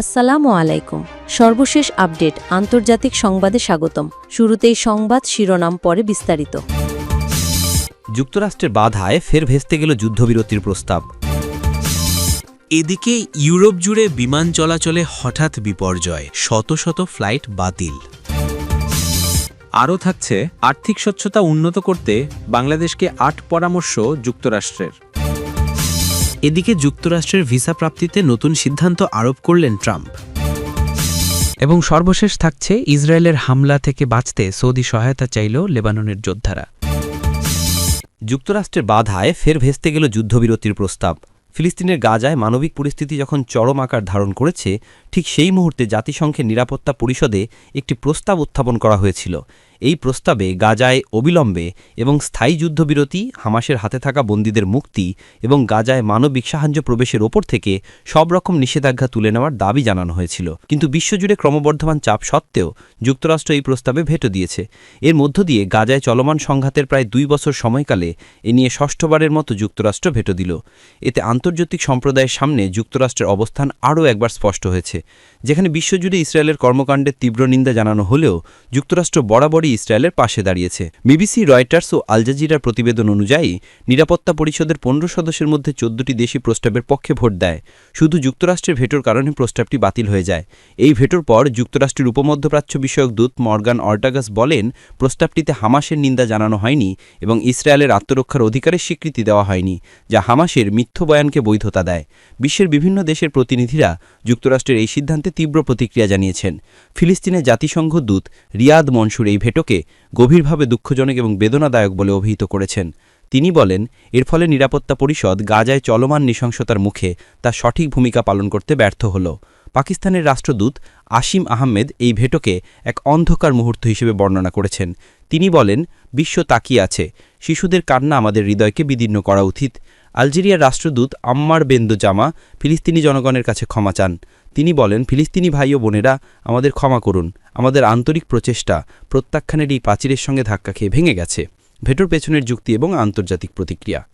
আসসালামু আলাইকুম। সর্বশেষ আপডেট, আন্তর্জাতিক সংবাদে স্বাগতম। শুরুতেই সংবাদ শিরোনাম, পরে বিস্তারিত। যুক্তরাষ্ট্রের বাধায় ফের ভেস্তে গেল যুদ্ধবিরতির প্রস্তাব। এদিকে ইউরোপ জুড়ে বিমান চলাচলে হঠাৎ বিপর্যয়, শত শত ফ্লাইট বাতিল। আরও থাকছে, আর্থিক স্বচ্ছতা উন্নত করতে বাংলাদেশকে আট পরামর্শ যুক্তরাষ্ট্রের। এদিকে যুক্তরাষ্ট্রের ভিসা প্রাপ্তিতে নতুন সিদ্ধান্ত আরোপ করলেন ট্রাম্প। এবং সর্বশেষ থাকছে ইসরায়েলের হামলা থেকে বাঁচতে সৌদি সহায়তা চাইল লেবাননের যোদ্ধারা। যুক্তরাষ্ট্রের বাধায় ফের ভেস্তে গেল যুদ্ধবিরতির প্রস্তাব। ফিলিস্তিনের গাজায় মানবিক পরিস্থিতি যখন চরম আকার ধারণ করেছে, ঠিক সেই মুহূর্তে জাতিসংঘের নিরাপত্তা পরিষদে একটি প্রস্তাব উত্থাপন করা হয়েছিল। এই প্রস্তাবে গাজায় অবিলম্বে এবং স্থায়ী যুদ্ধবিরতি, হামাসের হাতে থাকা বন্দীদের মুক্তি এবং গাজায় মানবিক সাহায্য প্রবেশের ওপর থেকে সব রকম নিষেধাজ্ঞা তুলে নেওয়ার দাবি জানানো হয়েছিল। কিন্তু বিশ্বজুড়ে ক্রমবর্ধমান চাপ সত্ত্বেও যুক্তরাষ্ট্র এই প্রস্তাবে ভেটো দিয়েছে। এর মধ্য দিয়ে গাজায় চলমান সংঘাতের প্রায় দুই বছর সময়কালে এ নিয়ে ষষ্ঠবারের মতো যুক্তরাষ্ট্র ভেটো দিল। এতে আন্তর্জাতিক সম্প্রদায়ের সামনে যুক্তরাষ্ট্রের অবস্থান আরও একবার স্পষ্ট হয়েছে, যেখানে বিশ্বজুড়ে ইসরায়েলের কর্মকাণ্ডের তীব্র নিন্দা জানানো হলেও যুক্তরাষ্ট্র বরাবরই ইসরায়েলের পাশে দাঁড়িয়েছে। বিবিসি, রয়টার্স ও আলজাজিরার প্রতিবেদন অনুযায়ী, নিরাপত্তা পরিষদের পনেরো সদস্যের মধ্যে চোদ্দটি দেশই প্রস্তাবের পক্ষে ভোট দেয়। শুধু যুক্তরাষ্ট্রের ভেটোর কারণে প্রস্তাবটি বাতিল হয়ে যায়। এই ভেটোর পর যুক্তরাষ্ট্রের উপমধ্যপ্রাচ্য বিষয়ক দূত মর্গান অর্টাগাস বলেন, প্রস্তাবটিতে হামাসের নিন্দা জানানো হয়নি এবং ইসরায়েলের আত্মরক্ষার অধিকারের স্বীকৃতি দেওয়া হয়নি, যা হামাসের মিথ্য বয়ানকে বৈধতা দেয়। বিশ্বের বিভিন্ন দেশের প্রতিনিধিরা যুক্তরাষ্ট্রের এই সিদ্ধান্তে তীব্র প্রতিক্রিয়া জানিয়েছেন। ফিলিস্তিনের জাতিসংঘ দূত রিয়াদ মনসুর এই ভেটোকে গভীরভাবে দুঃখজনক এবং বেদনাদায়ক বলে অভিহিত করেছেন। তিনি বলেন, এর ফলে নিরাপত্তা পরিষদ গাজায় চলমান নৃশংসতার মুখে তার সঠিক ভূমিকা পালন করতে ব্যর্থ হল। পাকিস্তানের রাষ্ট্রদূত আসিম আহমেদ এই ভেটোকে এক অন্ধকার মুহূর্ত হিসেবে বর্ণনা করেছেন। তিনি বলেন, বিশ্ব তাকিয়ে আছে। শিশুদের কান্না আমাদের হৃদয়কে বিদীর্ণ করা উচিত। আলজেরিয়ার রাষ্ট্রদূত আম্মার বেন্দু জামা ফিলিস্তিনি জনগণের কাছে ক্ষমা চান। তিনি বলেন, ফিলিস্তিনি ভাই ও বোনেরা, আমাদের ক্ষমা করুন। আমাদের আন্তরিক প্রচেষ্টা প্রত্যাখ্যানের এই প্রাচীরের সঙ্গে ধাক্কা খেয়ে ভেঙে গেছে। ভেটোর পেছনের যুক্তি এবং আন্তর্জাতিক প্রতিক্রিয়া।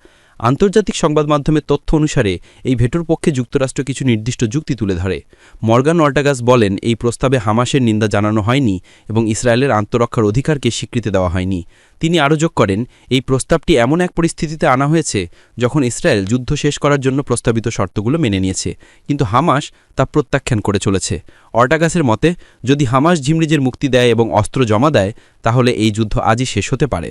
আন্তর্জাতিক সংবাদ মাধ্যমের তথ্য অনুসারে, এই ভেটোর পক্ষে যুক্তরাষ্ট্র কিছু নির্দিষ্ট যুক্তি তুলে ধরে। মর্গান অর্টাগাস বলেন, এই প্রস্তাবে হামাসের নিন্দা জানানো হয়নি এবং ইসরায়েলের আন্তরক্ষার অধিকারকে স্বীকৃতি দেওয়া হয়নি। তিনি আরও যোগ করেন, এই প্রস্তাবটি এমন এক পরিস্থিতিতে আনা হয়েছে যখন ইসরায়েল যুদ্ধ শেষ করার জন্য প্রস্তাবিত শর্তগুলো মেনে নিয়েছে, কিন্তু হামাস তা প্রত্যাখ্যান করে চলেছে। অর্টাগাসের মতে, যদি হামাস ঝিমরিজের মুক্তি দেয় এবং অস্ত্র জমা দেয়, তাহলে এই যুদ্ধ আজই শেষ হতে পারে।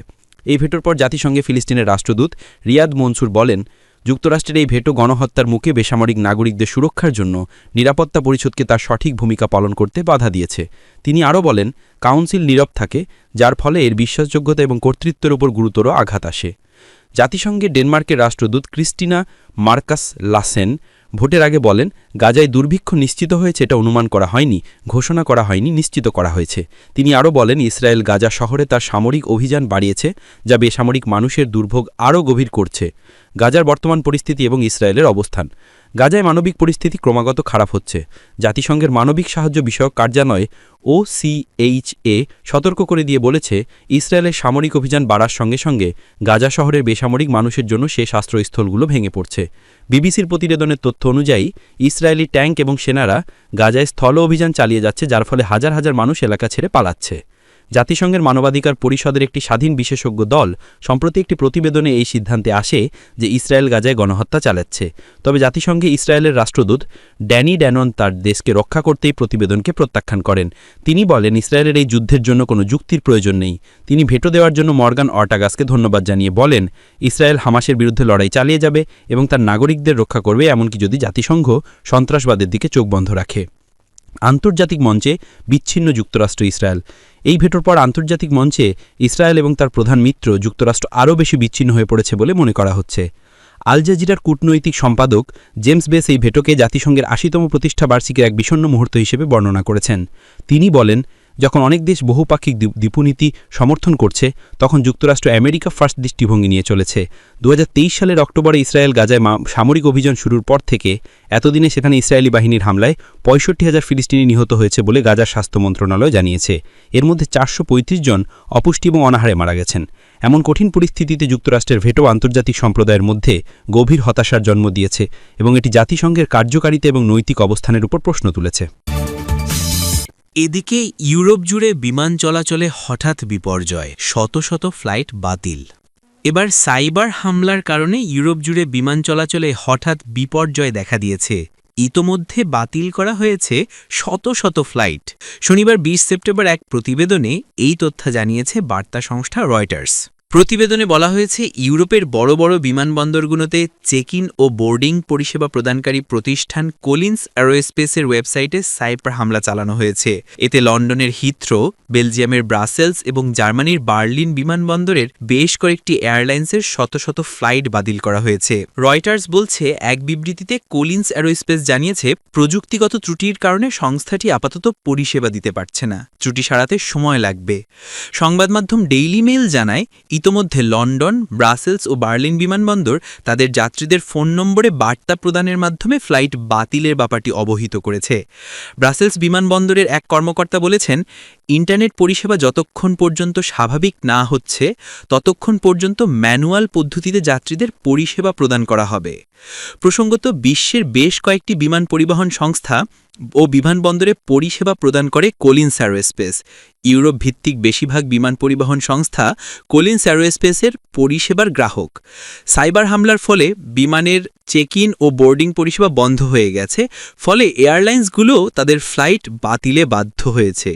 এই ভেটোর পর জাতিসংঘে ফিলিস্তিনের রাষ্ট্রদূত রিয়াদ মনসুর বলেন, যুক্তরাষ্ট্রের এই ভেটো গণহত্যার মুখে বেসামরিক নাগরিকদের সুরক্ষার জন্য নিরাপত্তা পরিষদকে তার সঠিক ভূমিকা পালন করতে বাধা দিয়েছে। তিনি আরও বলেন, কাউন্সিল নীরব থাকে, যার ফলে এর বিশ্বাসযোগ্যতা এবং কর্তৃত্বের উপর গুরুতর আঘাত আসে। জাতিসংঘে ডেনমার্কের রাষ্ট্রদূত ক্রিস্টিনা মার্কাস লাসেন ভোটের আগে বলেন, গাজায় দুর্ভিক্ষ নিশ্চিত হয়েছে এটা অনুমান করা হয়নি, ঘোষণা করা হয়নি, নিশ্চিত করা হয়েছে। তিনি আরও বলেন, ইসরায়েল গাজা শহরে তার সামরিক অভিযান বাড়িয়েছে, যা বেসামরিক মানুষের দুর্ভোগ আরও গভীর করছে। গাজার বর্তমান পরিস্থিতি এবং ইসরায়েলের অবস্থান। গাজায় মানবিক পরিস্থিতি ক্রমাগত খারাপ হচ্ছে। জাতিসংঘের মানবিক সাহায্য বিষয়ক কার্যালয় ও সিএইচএ সতর্ক করে দিয়ে বলেছে, ইসরায়েলের সামরিক অভিযান বাড়ার সঙ্গে সঙ্গে গাজা শহরের বেসামরিক মানুষের জন্য শেষ আশ্রয়স্থলগুলো ভেঙে পড়ছে। বিবিসির প্রতিবেদনের তথ্য অনুযায়ী, ইসরায়েলি ট্যাঙ্ক এবং সেনারা গাজায় স্থল অভিযান চালিয়ে যাচ্ছে, যার ফলে হাজার হাজার মানুষ এলাকা ছেড়ে পালাচ্ছে। জাতিসংঘের মানবাধিকার পরিষদের একটি স্বাধীন বিশেষজ্ঞ দল সম্প্রতি একটি প্রতিবেদনে এই সিদ্ধান্তে আসে যে ইসরায়েল গাজায় গণহত্যা চালাচ্ছে। তবে জাতিসংঘে ইসরায়েলের রাষ্ট্রদূত ড্যানি ড্যানন তার দেশকে রক্ষা করতেই প্রতিবেদনকে প্রত্যাখ্যান করেন। তিনি বলেন, ইসরায়েলের এই যুদ্ধের জন্য কোনো যুক্তির প্রয়োজন নেই। তিনি ভেটো দেওয়ার জন্য মর্গান অর্টাগাসকে ধন্যবাদ জানিয়ে বলেন, ইসরায়েল হামাসের বিরুদ্ধে লড়াই চালিয়ে যাবে এবং তার নাগরিকদের রক্ষা করবে এমনকি যদি জাতিসংঘ সন্ত্রাসবাদের দিকে চোখ বন্ধ রাখে। আন্তর্জাতিক মঞ্চে বিচ্ছিন্ন যুক্তরাষ্ট্র ইসরায়েল। এই ভেটোর পর আন্তর্জাতিক মঞ্চে ইসরায়েল এবং তার প্রধান মিত্র যুক্তরাষ্ট্র আরও বেশি বিচ্ছিন্ন হয়ে পড়েছে বলে মনে করা হচ্ছে। আল জাজিরার কূটনৈতিক সম্পাদক জেমস বেস এই ভেটোকে জাতিসংঘের আশিতম প্রতিষ্ঠা বার্ষিকীর এক বিষণ্ন মুহূর্ত হিসেবে বর্ণনা করেছেন। তিনি বলেন যখন অনেক দেশ বহুপাক্ষিক দ্বীপনীতি সমর্থন করছে, তখন যুক্তরাষ্ট্র আমেরিকা ফার্স্ট দৃষ্টিভঙ্গি নিয়ে চলেছে। দু হাজার তেইশ সালের অক্টোবরে ইসরায়েল গাজায় সামরিক অভিযান শুরুর পর থেকে এতদিনে সেখানে ইসরায়েলি বাহিনীর হামলায় পঁয়ষট্টি হাজার ফিলিস্তিনি নিহত হয়েছে বলে গাজার স্বাস্থ্য মন্ত্রণালয় জানিয়েছে। এর মধ্যে চারশো পঁয়ত্রিশ জন অপুষ্টি এবং অনাহারে মারা গেছেন। এমন কঠিন পরিস্থিতিতে যুক্তরাষ্ট্রের ভেটো আন্তর্জাতিক সম্প্রদায়ের মধ্যে গভীর হতাশার জন্ম দিয়েছে এবং এটি জাতিসংঘের কার্যকারিতা এবং নৈতিক অবস্থানের উপর প্রশ্ন তুলেছে। এদিকে ইউরোপ জুড়ে বিমান চলাচলে হঠাৎ বিপর্যয়, শত শত ফ্লাইট বাতিল। এবার সাইবার হামলার কারণে ইউরোপ জুড়ে বিমান চলাচলে হঠাৎ বিপর্যয় দেখা দিয়েছে। ইতোমধ্যে বাতিল করা হয়েছে শত শত ফ্লাইট। শনিবার ২০ সেপ্টেম্বর এক প্রতিবেদনে এই তথ্য জানিয়েছে বার্তা সংস্থা রয়টার্স। প্রতিবেদনে বলা হয়েছে, ইউরোপের বড় বড় বিমানবন্দরগুলোতে চেক ইন ও বোর্ডিং পরিষেবা প্রদানকারী প্রতিষ্ঠান কোলিন্স অ্যারোস্পেসের ওয়েবসাইটে সাইপার হামলা চালানো হয়েছে। এতে লন্ডনের হিথ্রো, বেলজিয়ামের ব্রাসেলস এবং জার্মানির বার্লিন বিমানবন্দরের বেশ কয়েকটি এয়ারলাইন্সের শত শত ফ্লাইট বাতিল করা হয়েছে। রয়টার্স বলছে, এক বিবৃতিতে কোলিন্স অ্যারোস্পেস জানিয়েছে, প্রযুক্তিগত ত্রুটির কারণে সংস্থাটি আপাতত পরিষেবা দিতে পারছে না। ত্রুটি সারাতে সময় লাগবে। সংবাদ মাধ্যম ডেইলি মেইল জানায় ইতোমধ্যে লন্ডন, ব্রাসেলস ও বার্লিন বিমানবন্দর তাদের যাত্রীদের ফোন নম্বরে বার্তা প্রদানের মাধ্যমে ফ্লাইট বাতিলের ব্যাপারটি অবহিত করেছে। ব্রাসেলস বিমানবন্দরের এক কর্মকর্তা বলেছেন, ইন্টারনেট পরিষেবা যতক্ষণ পর্যন্ত স্বাভাবিক না হচ্ছে, ততক্ষণ পর্যন্ত ম্যানুয়াল পদ্ধতিতে যাত্রীদের পরিষেবা প্রদান করা হবে। প্রসঙ্গত, বিশ্বের বেশ কয়েকটি বিমান পরিবহন সংস্থা ও বিমানবন্দরে পরিষেবা প্রদান করে কোলিন্স অ্যারোস্পেস। ইউরোপ ভিত্তিক বেশিরভাগ বিমান পরিবহন সংস্থা কোলিন্স অ্যারোস্পেসের পরিষেবার গ্রাহক। সাইবার হামলার ফলে বিমানের চেক ইন ও বোর্ডিং পরিষেবা বন্ধ হয়ে গেছে, ফলে এয়ারলাইন্সগুলো তাদের ফ্লাইট বাতিলে বাধ্য হয়েছে।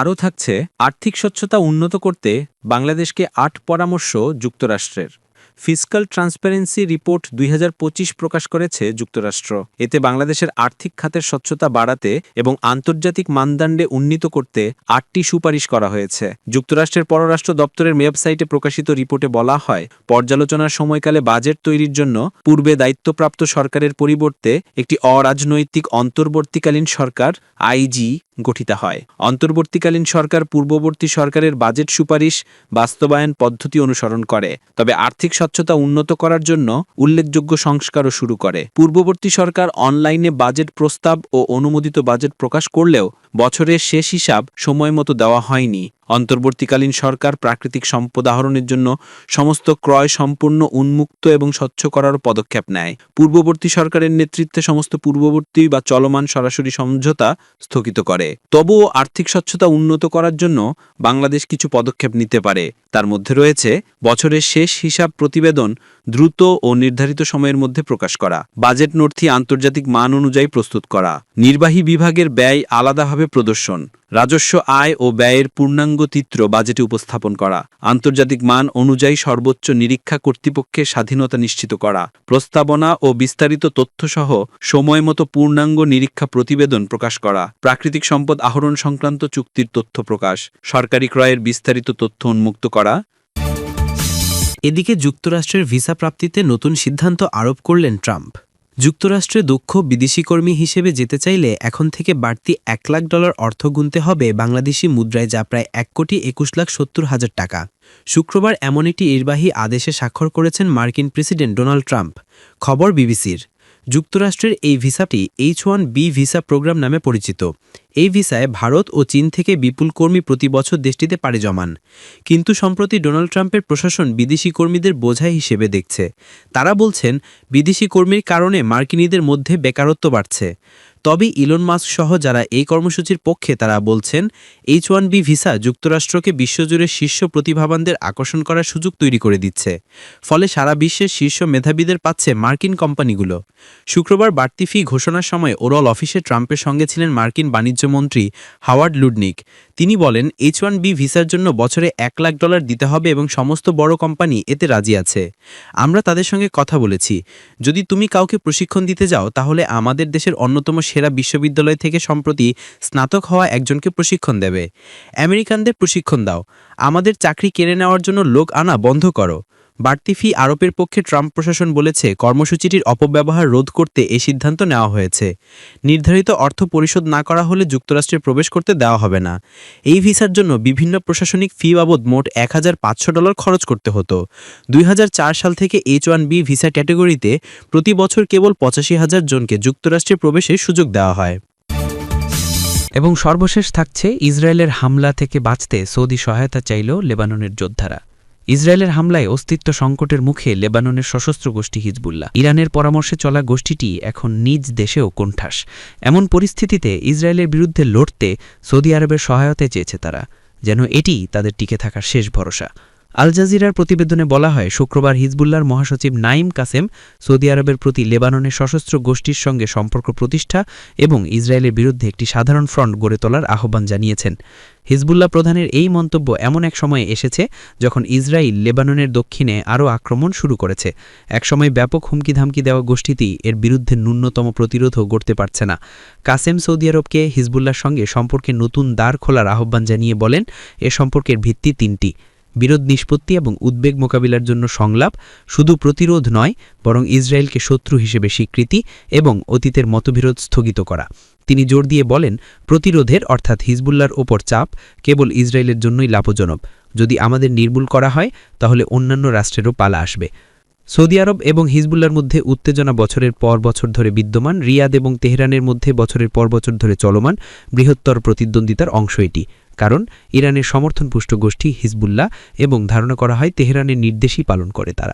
আরও থাকছে, আর্থিক স্বচ্ছতা উন্নত করতে বাংলাদেশকে আট পরামর্শ যুক্তরাষ্ট্রের। ফিসকাল ট্রান্সপারেন্সি রিপোর্ট দুই হাজার পঁচিশ প্রকাশ করেছে যুক্তরাষ্ট্র। এতে বাংলাদেশের আর্থিক খাতের স্বচ্ছতা বাড়াতে এবং আন্তর্জাতিক মানদণ্ডে উন্নীত করতে আটটি সুপারিশ করা হয়েছে। যুক্তরাষ্ট্রের পররাষ্ট্র দপ্তরের ওয়েবসাইটে প্রকাশিত রিপোর্টে বলা হয়, পর্যালোচনার সময়কালে বাজেট তৈরির জন্য পূর্বে দায়িত্বপ্রাপ্ত সরকারের পরিবর্তে একটি অরাজনৈতিক অন্তর্বর্তীকালীন সরকার আইজি গঠিত হয়। অন্তর্বর্তীকালীন সরকার পূর্ববর্তী সরকারের বাজেট সুপারিশ বাস্তবায়ন পদ্ধতি অনুসরণ করে, তবে আর্থিক স্বচ্ছতা উন্নত করার জন্য উল্লেখযোগ্য সংস্কারও শুরু করে। পূর্ববর্তী সরকার অনলাইনে বাজেট প্রস্তাব ও অনুমোদিত বাজেট প্রকাশ করলেও বছরের শেষ হিসাব সময়মতো দেওয়া হয়নি। অন্তর্বর্তীকালীন সরকার প্রাকৃতিক সম্পদ আহরণের জন্য সমস্ত ক্রয় সম্পূর্ণ উন্মুক্ত এবং স্বচ্ছ করার পদক্ষেপ নেয়। পূর্ববর্তী সরকারের নেতৃত্বে সমস্ত পূর্ববর্তী বা চলমান সরাসরি সমঝোতা স্থগিত করে। তবুও আর্থিক স্বচ্ছতা উন্নত করার জন্য বাংলাদেশ কিছু পদক্ষেপ নিতে পারে। তার মধ্যে রয়েছে বছরের শেষ হিসাব প্রতিবেদন দ্রুত ও নির্ধারিত সময়ের মধ্যে প্রকাশ করা। বাজেট নথি আন্তর্জাতিক মান অনুযায়ী প্রস্তুত করা। নির্বাহী বিভাগের ব্যয় আলাদাভাবে প্রদর্শন। রাজস্ব আয় ও ব্যয়ের পূর্ণাঙ্গ চিত্র বাজেটে উপস্থাপন করা, আন্তর্জাতিক মান অনুযায়ী সর্বোচ্চ নিরীক্ষা কর্তৃপক্ষের স্বাধীনতা নিশ্চিত করা, প্রস্তাবনা ও বিস্তারিত তথ্যসহ সময়মতো পূর্ণাঙ্গ নিরীক্ষা প্রতিবেদন প্রকাশ করা, প্রাকৃতিক সম্পদ আহরণ সংক্রান্ত চুক্তির তথ্য প্রকাশ, সরকারি ক্রয়ের বিস্তারিত তথ্য উন্মুক্ত করা। এদিকে যুক্তরাষ্ট্রের ভিসা প্রাপ্তিতে নতুন সিদ্ধান্ত আরোপ করলেন ট্রাম্প। যুক্তরাষ্ট্রে দক্ষ বিদেশি কর্মী হিসেবে যেতে চাইলে এখন থেকে বাড়তি এক লাখ ডলার অর্থ গুনতে হবে বাংলাদেশি মুদ্রায় যা প্রায় এক কোটি একুশ লাখ সত্তর হাজার টাকা। শুক্রবার এমন একটি নির্বাহী আদেশে স্বাক্ষর করেছেন মার্কিন প্রেসিডেন্ট ডোনাল্ড ট্রাম্প। খবর বিবিসির। যুক্তরাষ্ট্রের এই ভিসাটি H one B visa programme নামে পরিচিত। এই ভিসায় ভারত ও চীন থেকে বিপুল কর্মী প্রতি বছর দেশটিতে পাড়ি জমান। কিন্তু সম্প্রতি ডোনাল্ড ট্রাম্পের প্রশাসন বিদেশি কর্মীদের বোঝাই হিসেবে দেখছে। তারা বলছেন, বিদেশি কর্মীর কারণে মার্কিনীদের মধ্যে বেকারত্ব বাড়ছে। তবে ইলন মাস্ক সহ যারা এই কর্মসূচির পক্ষে, তারা বলছেন, এইচ ওয়ান বি ভিসা যুক্তরাষ্ট্রকে বিশ্বজুড়ে শীর্ষ প্রতিভাবানদের আকর্ষণ করার সুযোগ তৈরি করে দিচ্ছে। ফলে সারা বিশ্বের শীর্ষ মেধাবীদের পাচ্ছে মার্কিন কোম্পানিগুলো। শুক্রবার বাড়তি ফি ঘোষণার সময় ওরাল অফিসে ট্রাম্পের সঙ্গে ছিলেন মার্কিন বাণিজ্যমন্ত্রী হাওয়ার্ড লুডনিক। তিনি বলেন, এইচ ওয়ান বি ভিসার জন্য বছরে এক লাখ ডলার দিতে হবে এবং সমস্ত বড় কোম্পানি এতে রাজি আছে। আমরা তাদের সঙ্গে কথা বলেছি। যদি তুমি কাউকে প্রশিক্ষণ দিতে যাও, তাহলে আমাদের দেশের অন্যতম সেরা বিশ্ববিদ্যালয় থেকে সম্প্রতি স্নাতক হওয়া একজনকে প্রশিক্ষণ দেবে। আমেরিকানদের প্রশিক্ষণ দাও। আমাদের চাকরি কেড়ে নেওয়ার জন্য লোক আনা বন্ধ করো। বাড়তি ফি আরোপের পক্ষে ট্রাম্প প্রশাসন বলেছে, কর্মসূচিটির অপব্যবহার রোধ করতে এই সিদ্ধান্ত নেওয়া হয়েছে। নির্ধারিত অর্থ পরিশোধ না করা হলে যুক্তরাষ্ট্রে প্রবেশ করতে দেওয়া হবে না। এই ভিসার জন্য বিভিন্ন প্রশাসনিক ফি বাবদ মোট এক হাজার পাঁচশো ডলার খরচ করতে হতো। দুই হাজার চার সাল থেকে এইচ ওয়ান বি ভিসা ক্যাটেগরিতে প্রতি বছর কেবল পঁচাশি হাজার জনকে যুক্তরাষ্ট্রে প্রবেশের সুযোগ দেওয়া হয়। এবং সর্বশেষ থাকছে ইসরায়েলের হামলা থেকে বাঁচতে সৌদি সহায়তা চাইল লেবাননের যোদ্ধারা। ইসরায়েলের হামলায় অস্তিত্ব সংকটের মুখে লেবাননের সশস্ত্র গোষ্ঠী হিজবুল্লাহ। ইরানের পরামর্শে চলা গোষ্ঠীটি এখন নিজ দেশেও কোণঠাস। এমন পরিস্থিতিতে ইসরায়েলের বিরুদ্ধে লড়তে সৌদি আরবের সহায়তা চেয়েছে তারা, যেন এটি তাদের টিকে থাকার শেষ ভরসা। আল জাজিরার প্রতিবেদনে বলা হয়, শুক্রবার হিজবুল্লার মহাসচিব নাইম কাসেম সৌদি আরবের প্রতি লেবাননের সশস্ত্র গোষ্ঠীর সঙ্গে সম্পর্ক প্রতিষ্ঠা এবং ইসরায়েলের বিরুদ্ধে একটি সাধারণ ফ্রন্ট গড়ে তোলার আহ্বান জানিয়েছেন। হিজবুল্লাহ প্রধানের এই মন্তব্য এমন এক সময়ে এসেছে যখন ইসরায়েল লেবাননের দক্ষিণে আরও আক্রমণ শুরু করেছে। একসময় ব্যাপক হুমকি ধামকি দেওয়া গোষ্ঠীটি এর বিরুদ্ধে ন্যূনতম প্রতিরোধও গড়তে পারছে না। কাসেম সৌদি আরবকে হিজবুল্লার সঙ্গে সম্পর্কে নতুন দ্বার খোলার আহ্বান জানিয়ে বলেন, এ সম্পর্কের ভিত্তি তিনটি। বিরোধ নিষ্পত্তি এবং উদ্বেগ মোকাবিলার জন্য সংলাপ শুধু প্রতিরোধ নয়, বরং ইসরায়েলকে শত্রু হিসেবে স্বীকৃতি এবং অতীতের মতবিরোধ স্থগিত করা। তিনি জোর দিয়ে বলেন, প্রতিরোধের অর্থাৎ হিজবুল্লার ওপর চাপ কেবল ইসরায়েলের জন্যই লাভজনক। যদি আমাদের নির্মূল করা হয়, তাহলে অন্যান্য রাষ্ট্রেরও পালা আসবে। সৌদি আরব এবং হিজবুল্লার মধ্যে উত্তেজনা বছরের পর বছর ধরে বিদ্যমান, রিয়াদ এবং তেহরানের মধ্যে বছরের পর বছর ধরে চলমান বৃহত্তর প্রতিদ্বন্দ্বিতার অংশ এটি। কারণ, ইরানের সমর্থনপুষ্ট গোষ্ঠী হিজবুল্লাহ এবং ধারণা করা হয় তেহরানের নির্দেশই পালন করে তারা।